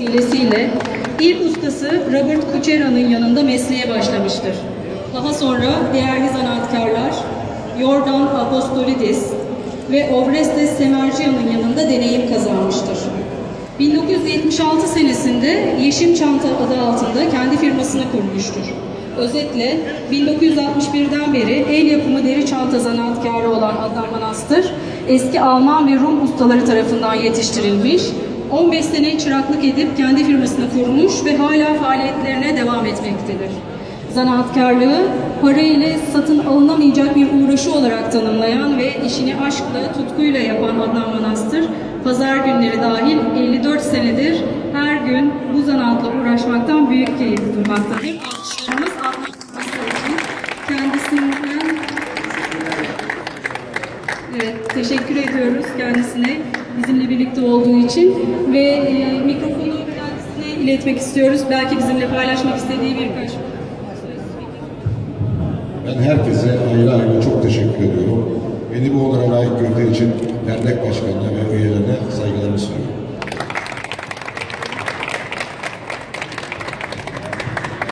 vesilesiyle ilk ustası Robert Kuchera'nın yanında mesleğe başlamıştır. Daha sonra değerli zanaatkarlar Jordan Apostolidis ve Orestes Semercian'ın yanında deneyim kazanmıştır. 1976 senesinde Yeşim Çanta adı altında kendi firmasını kurmuştur. Özetle 1961'den beri el yapımı deri çanta zanaatkarı olan Adnan Manastır, eski Alman ve Rum ustaları tarafından yetiştirilmiş, 15 sene çıraklık edip kendi firmasını kurmuş ve hala faaliyetlerine devam etmektedir. Zanaatkarlığı para ile satın alınamayacak bir uğraşı olarak tanımlayan ve işini aşkla, tutkuyla yapan Adnan Manastır, pazar günleri dahil 54 senedir her gün bu zanaatla uğraşmaktan büyük keyif duymaktadır. Evet, teşekkür ediyoruz kendisine bizimle birlikte olduğu için ve e, mikrofonu kendisine iletmek istiyoruz. Belki bizimle paylaşmak istediği birkaç. Ben herkese ayrı ayrı çok teşekkür ediyorum. Beni bu onlara layık gördüğü için dernek başkanına